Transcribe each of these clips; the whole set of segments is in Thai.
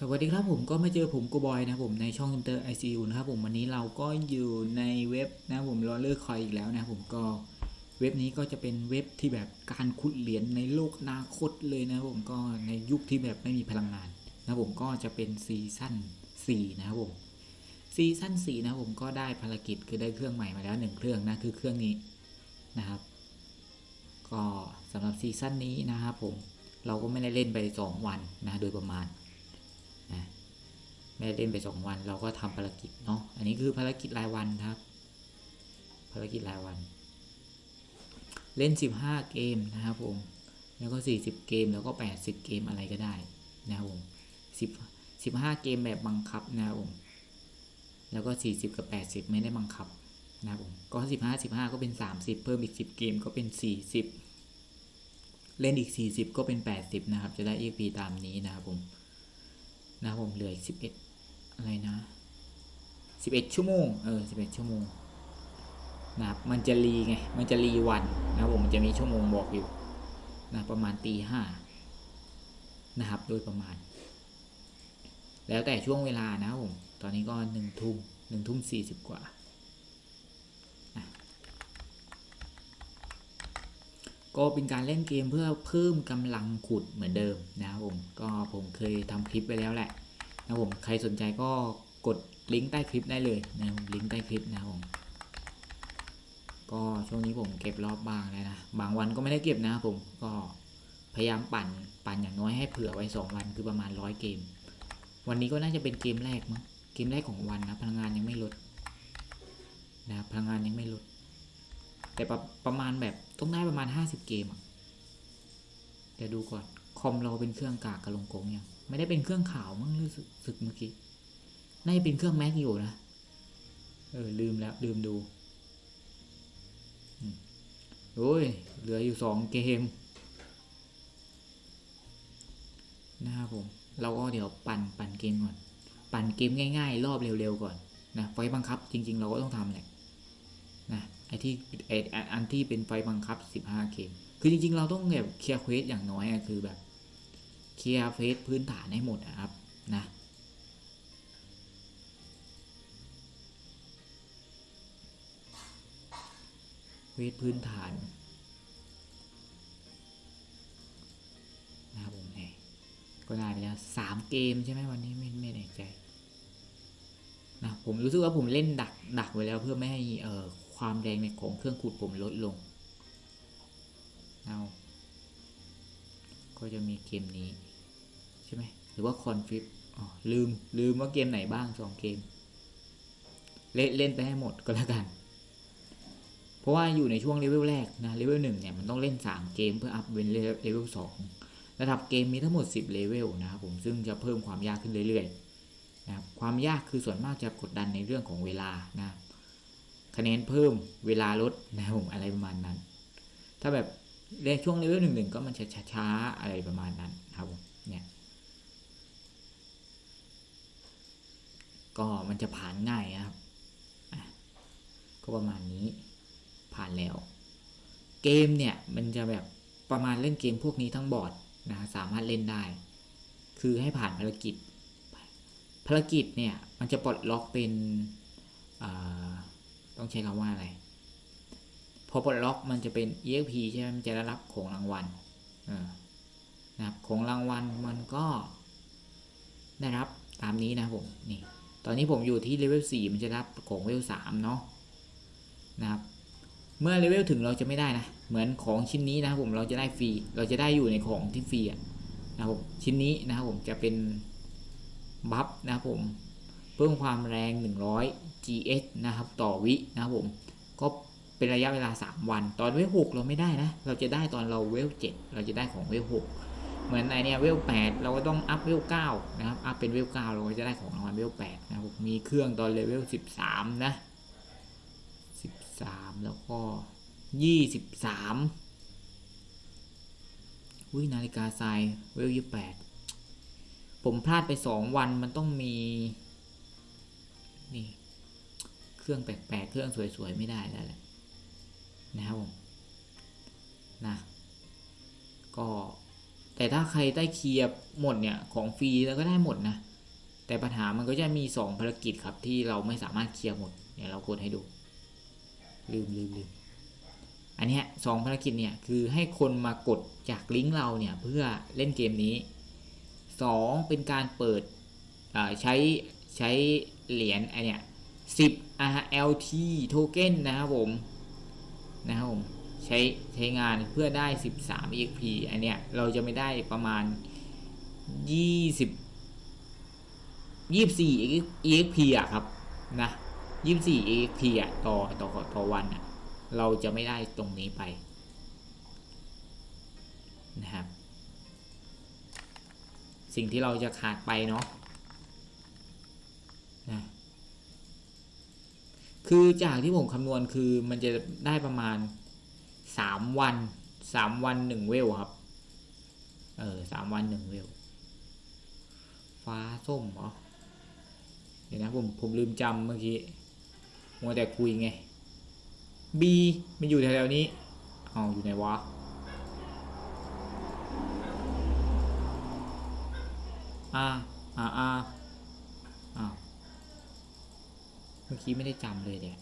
สวัสดีครับผมก็มาเจอผมกูบอยนะผมในช่อง Inter ICU นะครับผมวันนี้เราก็อยู่ในเว็บนะผมรอเลอร์คอยอีกแล้วนะผมก็เว็บนี้ก็จะเป็นเว็บที่แบบการขุดเหรียญในโลกอนาคตเลยนะผมก็ในยุคที่แบบไม่มีพลังงานนะผมก็จะเป็นซีซั่น4นะครับผมซีซั่น4นะผมก็ได้ภารกิจคือได้เครื่องใหม่มาแล้วหนึ่งเครื่องนะคือเครื่องนี้นะครับ ก็สำหรับซีซั่นนี้นะครับผมเราก็ไม่ได้เล่นไป 2 วันนะโดยประมาณ ไม่ได้เล่นไปสองวัน เราก็ทำภารกิจเนาะอันนี้คือภารกิจรายวันครับ ภารกิจรายวัน เล่น 15 เกมนะครับผมแล้วก็ 40 เกมแล้วก็ 80 เกมอะไรก็ได้นะครับผม10 15 เกมแบบบังคับนะครับผมแล้วก็ 40 กับ 80 ไม่ได้บังคับนะครับผมก็ 15 15 ก็เป็น 30 เพิ่มอีก 10 เกมก็เป็น 40 เล่นอีก 40 ก็เป็น 80 นะครับ จะได้ EXP ตามนี้นะครับผมนะครับผมเหลืออีกสิบเอะไรนะสิบเอ็ดชั่วโมงเออสิบเอ็ดชั่วโมงนะครับมันจะรีไง มันจะรีวันนะครับผมมันจะมีชั่วโมงบอกอยู่นะประมาณตีห้านะครับ โดยประมาณ แล้วแต่ช่วงเวลานะครับผม ตอนนี้ก็หนึ่งทุ่มหนึ่งทุ่มสี่สิบกว่า ก็เป็นการเล่นเกมเพื่อเพิ่มกำลังขุดเหมือนเดิมนะครับผม ก็ผมเคยทำคลิปไปแล้วแหละ นะผมใครสนใจก็กดลิงก์ใต้คลิปได้เลยนะครับลิงก์ใต้คลิปนะครับผมก็ช่วงนี้ผมเก็บรอบบางแล้วนะบางวันก็ไม่ได้เก็บนะครับผมก็พยายามปั่นปั่นอย่างน้อยให้เผื่อไว้ 2 วันคือประมาณร้อยเกม วันนี้ก็น่าจะเป็นเกมแรกมั้งเกมแรกของวันนะพลังงานยังไม่ลดนะพลังงานยังไม่ลด แต่ประประมาณแบบต้องได้ประมาณ 50 เกมอะเดี๋ยวดูก่อนคอมเราเป็นเครื่องกากกระลงกงยัง ไม่ได้เป็นเครื่องขาวมั้งรู้สึกเมื่อกี้น่าจะเป็นเครื่องแม็กอยู่นะ เออ ลืมแล้ว ลืมดูโอ้ย เหลืออยู่สองเกมนะครับผม เราก็เดี๋ยวปั่นปั่นเกมก่อน ปั่นเกมง่าย ๆ รอบเร็วๆก่อนนะไฟบังคับ จริง ๆ เราก็ต้องทำแหละนะไอที่ไออันที่เป็นไฟบังคับ 15 เกม คือจริง ๆ เราต้องแบบเคลียร์เควสอย่างน้อยอคือแบบ เคลียร์เฟสพื้นฐานให้หมดอะครับนะเฟสพื้นฐานนะครับผมเองก็ได้ไปแล้วสามเกมใช่ไหมวันนี้ไม่ไม่แน่ใจนะผมรู้สึกว่าผมเล่นดักดักไว้แล้วเพื่อไม่ให้เอ่อความแรงในของเครื่องขุดผมลดลงเอา ก็จะมีเกมนี้ ใช่ไหมหรือว่าคอนฟิปลืมลืมว่าเกมไหนบ้างสองเกม เล่นเล่นไปให้หมดก็แล้วกัน เพราะว่าอยู่ในช่วงเลเวลแรกนะเลเวลหนึ่งเนี่ยมันต้องเล่น 3 เกมเพื่ออัพเป็นเลเวลสองระดับเกมมีทั้งหมด 10เลเวลนะครับผมซึ่งจะเพิ่มความยากขึ้นเรื่อยๆนะครับความยากคือส่วนมากจะกดดันในเรื่องของเวลานะคะแนนเพิ่มเวลาลดนะครับผมอะไรประมาณนั้น ถ้าแบบ เลช่วงเลเวลหนึ่งหนึ่งก็มันจะช้าๆอะไรประมาณนั้นครับเนี่ยก็มันจะผ่านง่ายนะครับ ก็ประมาณนี้ผ่านแล้ว เกมเนี่ยมันจะแบบประมาณเล่นเกมพวกนี้ทั้งบอร์ดนะสามารถเล่นได้ คือให้ผ่านภารกิจ ภารกิจเนี่ยมันจะปลดล็อกเป็นต้องใช้คำว่าอะไร อปลดล็อกมันจะเป็น EXP ใช่ไหมมันจะได้รับของรางวัลนะครับของรางวัลมันก็ได้รับตามนี้นะผมนี่ตอนนี้ผมอยู่ที่เลเวล4มันจะรับของเลเวล3เนาะนะครับเมื่อเลเวลถึงเราจะไม่ได้นะ เหมือนของชิ้นนี้นะครับผมเราจะได้ฟรี เราจะได้อยู่ในของที่ฟรีนะครับผมชิ้นนี้นะครับผมจะเป็นบัฟนะครับผม เพิ่มความแรง 100 GS นะครับ ต่อวินะครับผม ก็ เป็นระยะเวลา 3 วัน ตอนเวล6เราไม่ได้นะ เราจะได้ตอนเราเวล7เราจะได้ของเวล6เหมือนไอเนี้ยเวล8เราก็ต้องอัพเวล9นะครับอัพเป็นเวล9เราก็จะได้ของรางวัลเวล8นะครับผมมีเครื่องตอนเลเวล13นะ13แล้วก็23อุ้ยนาฬิกาทรายเวล28ผมพลาดไป2วันมันต้องมีนี่เครื่องแปลกๆ เครื่องสวยๆ ไม่ได้แล้วแหละ นะครับผมนะก็แต่ถ้าใครได้เคลียร์หมดเนี่ยของฟรีแล้วก็ได้หมดนะ แต่ปัญหามันก็จะมีสองภารกิจครับที่เราไม่สามารถเคลียร์หมดเดี๋ยเรากดให้ดู ลืมลืมลืมอันนี้สองภารกิจเนี่ยคือให้คนมากดจากลิงก์เราเนี่ยเพื่อเล่นเกมนี้สองเป็นการเปิดใช้ใช้เหรียญไอเนี่ย10 RLT โทเก้นนะครับผม นะครับผมใช้ใช้งานเพื่อได้ 13 EXP อันเนี้ยเราจะไม่ได้ประมาณ 20 24 EXP อะครับนะ24 EXP อะต่อต่อต่อวันอะเราจะไม่ได้ตรงนี้ไปนะครับสิ่งที่เราจะขาดไปเนาะนะ คือจากที่ผมคำนวณคือมันจะได้ประมาณ3วัน3วัน1เวลครับ เออสามวันหนึ่งเวล ฟ้าส้มเหรอ เดี๋ยวนะผมผมลืมจำเมื่อกี้มัวแต่คุยไง B มันอยู่แถวๆนี้เอาอยู่ไหนวะอ่าอ่าอ่าอ้าว เมื่อกี้ไม่ได้จำเลยเนี่ย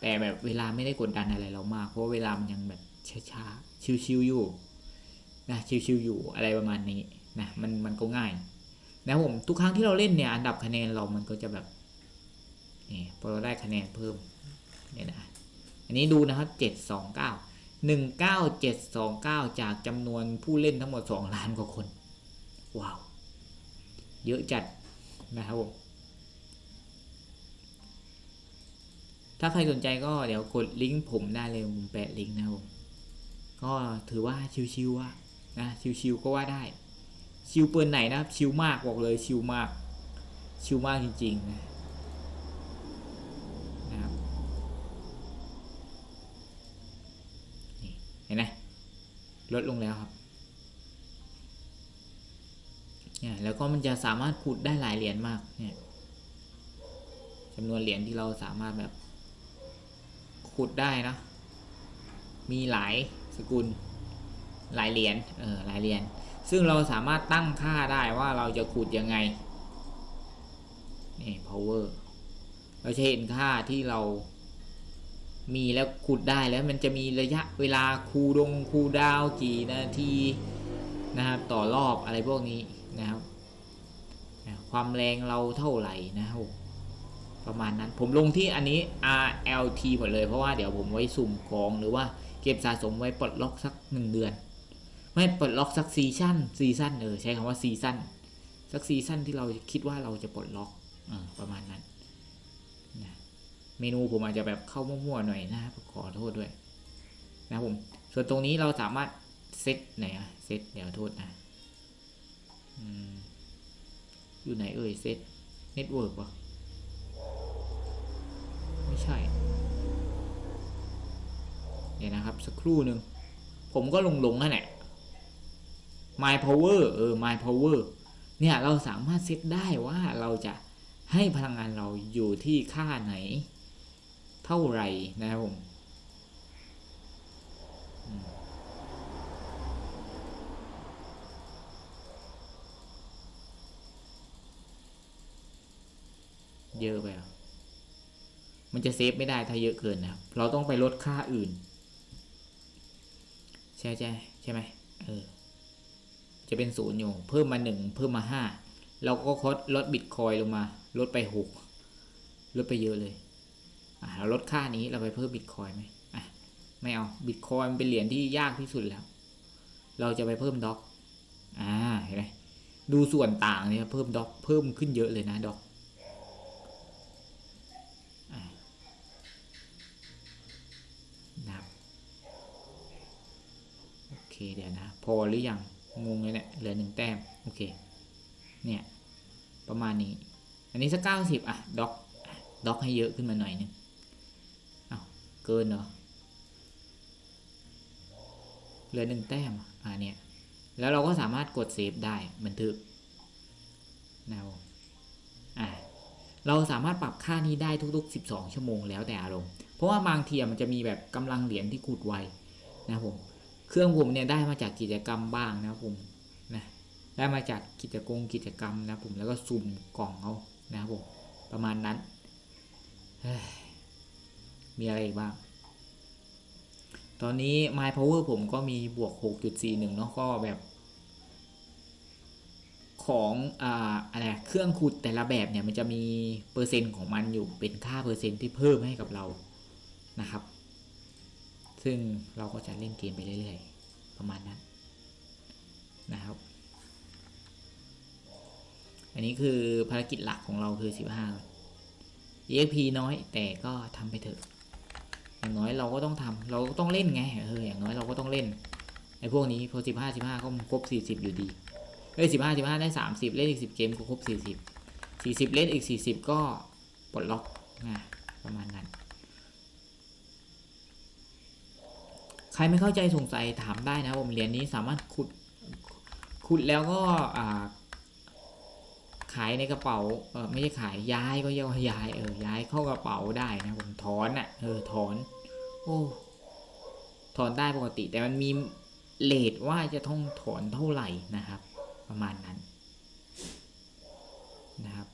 แต่แบบเวลาไม่ได้กดดันอะไรเรามาก เพราะเวลามันยังแบบช้าๆชิวๆอยู่นะชิวๆอยู่อะไรประมาณนี้นะมันมันก็ง่าย นะผมทุกครั้งที่เราเล่นเนี่ยอันดับคะแนนเรามันก็จะแบบนี่พอเราได้คะแนนเพิ่มเนี่ยนะอันนี้ดูนะครับเจ็ดสองเก้าหนึ่งเก้าเจ็ดสองเก้าจากจำนวนผู้เล่นทั้งหมดสองล้านกว่าคน ว้าว เยอะจัดนะครับผม ถ้าใครสนใจก็เดี๋ยวกดลิงก์ผมได้เลยผมแปะลิงก์นะผมก็ถือว่าชิวๆอะนะชิวๆก็ว่าได้ ชิวเปินไหนนะครับชิวมากบอกเลยชิวมาก ชิวมากจริงๆนะนะครับนี่เห็นไหมลดลงแล้วครับเนี่ยแล้วก็มันจะสามารถขุดได้หลายเหรียญมากเนี่ยจำนวนเหรียญที่เราสามารถแบบ ขุดได้นะ มีหลายสกุล หลายเหรียญ เออ หลายเหรียญ ซึ่งเราสามารถตั้งค่าได้ว่าเราจะขุดยังไง นี่ power เราจะเห็นค่าที่เรา มีแล้วขุดได้แล้วมันจะมีระยะเวลาคูดงคูดาวกี่นาทีนะครับต่อรอบอะไรพวกนี้นะครับ ความแรงเราเท่าไหร่นะครับ ประมาณนั้น ผมลงที่อันนี้ RLT หมดเลยเพราะว่าเดี๋ยวผมไว้สุ่มของหรือว่าเก็บสะสมไว้ปลดล็อกสักหนึ่งเดือน ไม่ปลดล็อกสักซีซั่นซีซั่นเออใช้คำว่าซีซั่นสักซีซั่นที่เราคิดว่าเราจะปลดล็อกอประมาณนั้นนะเมนูผมอาจจะแบบเข้ามั่วๆหน่อยนะขอโทษด้วย นะผมส่วนตรงนี้เราสามารถเซตไหนอะเซตเดี๋ยวโทษนะอยู่ไหนเอ่ยเซตเน็ตเวิร์กปะ เดี๋ยวนะครับ สักครู่หนึ่งผมก็ลงลงนั่นแหละ my power เออ my power เนี่ยเราสามารถเซตได้ว่าเราจะให้พลังงานเราอยู่ที่ค่าไหน เท่าไหร่นะครับผมเยอะไปอะมันจะเซฟไม่ได้ถ้าเยอะเกินนะครับ เราต้องไปลดค่าอื่น ใช่ใช่ใช่ไหมเออจะเป็นศูนย์อยู่ เพิ่มมาหนึ่งเพิ่มมาห้าเราก็คดลดบิตคอยลงมา ลดไปหกลดไปเยอะเลยอะเราลดค่านี้เราไปเพิ่มบิตคอยไหมอะไม่เอาบิตคอยมันเป็นเหรียญที่ยากที่สุดแล้ว เราจะไปเพิ่มด็อกอ่าเห็นไหมดูส่วนต่างเนี่ยเพิ่มด็อกเพิ่มขึ้นเยอะเลยนะด็อก เคเดี๋ยวนะ พอหรือยังงงเลยเนี่ยเหลือหนึ่งแต้มโอเคเนี่ยประมาณนี้ อันนี้สักเก้าสิบอะด็อกด็อกให้เยอะขึ้นมาหน่อยนึงอ้าวเกินเหรอเหลือหนึ่งแต้มอ่าเนี่ยแล้วเราก็สามารถกดเซฟได้บันทึกนะอ่าเราสามารถปรับค่านี้ได้ทุก ๆ 12 ชั่วโมงแล้วแต่อารมณ์เพราะว่าบางทีมันจะมีแบบกำลังเหรียญที่ขุดไวนะผม เครื่องผมเนี่ยได้มาจากกิจกรรมบ้างนะครับผมนะได้มาจากกิจกรรมกิจกรรมนะครับผมแล้วก็สุ่มกล่องเอานะครับผมประมาณนั้นมีอะไรอีกบ้าง ตอนนี้ My Power ผมก็มีบวก 6.41เนาะก็แบบ ของอ่าอะไรเครื่องขุดแต่ละแบบเนี่ยมันจะมีเปอร์เซ็นต์ของมันอยู่เป็นค่าเปอร์เซ็นต์ที่เพิ่มให้กับเรานะครับ ซึ่งเราก็จะเล่นเกมไปเรื่อยๆ ประมาณนั้นนะครับ อันนี้คือภารกิจหลักของเราคือ 15 EXP น้อยแต่ก็ทำไปเถอะ อย่างน้อยเราก็ต้องทำเราก็ต้องเล่นไงเอออย่างน้อยเราก็ต้องเล่นไอ้พวกนี้พอสิบห้าสิบห้าก็ครบสี่สิบอยู่ดีเอ้ยสิบห้าสิบห้าได้สามสิบเล่นอีกสิบเกมก็ครบสี่สิบสี่สิบเล่นอีกสี่สิบก็ปลดล็อกนะประมาณนั้น ครไม่เข้าใจสงสัยถามได้นะผมเหรียญนี้สามารถขุดขุดแล้วก็อ่าขายในกระเป๋าเออไม่ใช่ขายย้ายก็เรียกว่าย้ายเออย้ายเข้ากระเป๋าได้นะผมถอนอะเออถอน โอ้ถอนได้ปกติ แต่มันมีเลทว่าจะต้องถอนเท่าไหร่นะครับ ประมาณนั้นนะครับ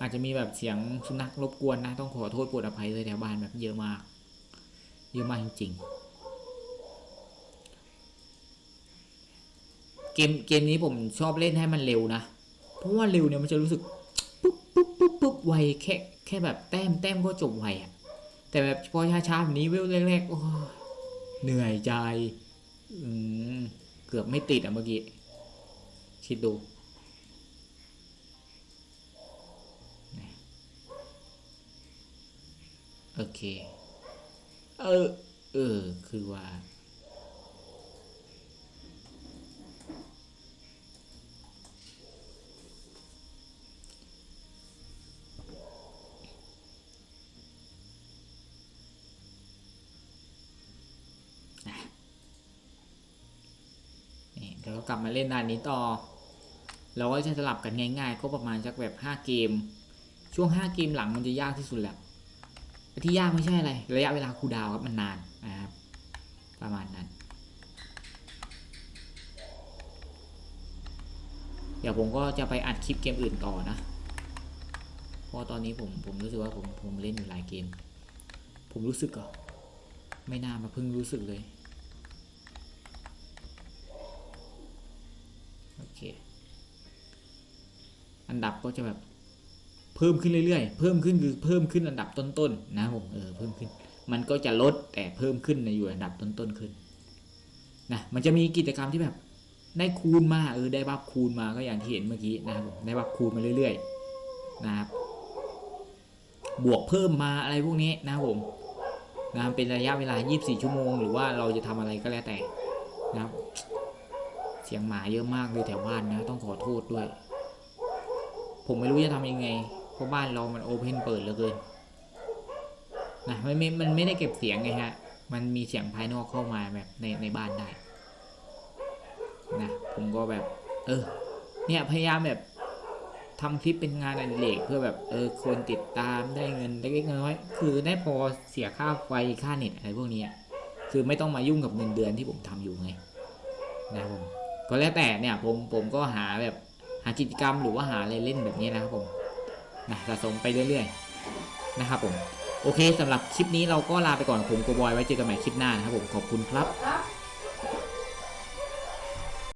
อาจจะมีแบบเสียงสุนัขรบกวนนะ ต้องขอโทษปวดอภัยเลยแถวบ้านแบบเยอะมาก เยอะมากจริงๆ เกมเกมนี้ผมชอบเล่นให้มันเร็วนะ เพราะว่าเร็วเนี่ยมันจะรู้สึกปุ๊บปุ๊บปุ๊บปุ๊บไวแค่แค่แบบแต้มแต้มก็จบไวอะแต่แบบพอช้าๆแบบนี้เวลแรกๆโอ้เหนื่อยใจ อืมเกือบไม่ติดอะเมื่อกี้ คิดดู โอเค เออ เออ คือว่า นี่เดี๋ยวเรากลับมาเล่นด่านนี้ต่อ เราก็จะสลับกันง่ายๆ ก็ประมาณสักแบบ 5 เกม ช่วง 5 เกมหลังมันจะยากที่สุดแหละ ที่ยากไม่ใช่อะไร ระยะเวลาคูดาวครับมันนานนะครับประมาณนั้น เดี๋ยวผมก็จะไปอัดคลิปเกมอื่นต่อนะ เพราะตอนนี้ผมผมรู้สึกว่าผมผมเล่นอยู่หลายเกม ผมรู้สึกเหรอไม่น่ามาเพิ่งรู้สึกเลย โอเค อันดับก็จะแบบ เพิ่มขึ้นเรื่อยๆ เพิ่มขึ้นคือเพิ่มขึ้นอันดับต้นๆนะผมเออเพิ่มขึ้น มันก็จะลดแต่เพิ่มขึ้นในอยู่อันดับต้นๆขึ้นนะมันจะมีกิจกรรมที่แบบ ได้คูณมาเออได้บัฟคูณมาก็อย่างที่เห็นเมื่อกี้นะครับผมได้บัฟคูณมาเรื่อยๆนะครับบวกเพิ่มมาอะไรพวกนี้นะครับผมนะเป็นระยะเวลา 24 ชั่วโมง หรือว่าเราจะทำอะไรก็แล้วแต่นะครับ เสียงหมาเยอะมากเลยแถวบ้านนะ ต้องขอโทษด้วย ผมไม่รู้จะทำยังไง เพราะบ้านเรามันโอเพนเปิดเหลือเกินนะมันไม่มันไม่ได้เก็บเสียงไงฮะ มันมีเสียงภายนอกเข้ามาแบบในในบ้านได้นะผมก็แบบ เออ เนี่ยพยายามแบบทำคลิปเป็นงานอดิเรกเพื่อแบบเออคนติดตามได้เงินเล็กๆน้อยๆคือได้พอเสียค่าไฟค่าเน็ตอะไรพวกนี้คือไม่ต้องมายุ่งกับเงินเดือนที่ผมทำอยู่ไงนะผมก็แล้วแต่เนี่ยผมผมก็หาแบบหากิจกรรมหรือว่าหาอะไรเล่นแบบนี้นะครับผม นะสะสมไปเรื่อยๆนะครับผมโอเคสำหรับคลิปนี้เราก็ลาไปก่อนผมโกบอยไว้เจอกันใหม่คลิปหน้านะครับผมขอบคุณครับครับ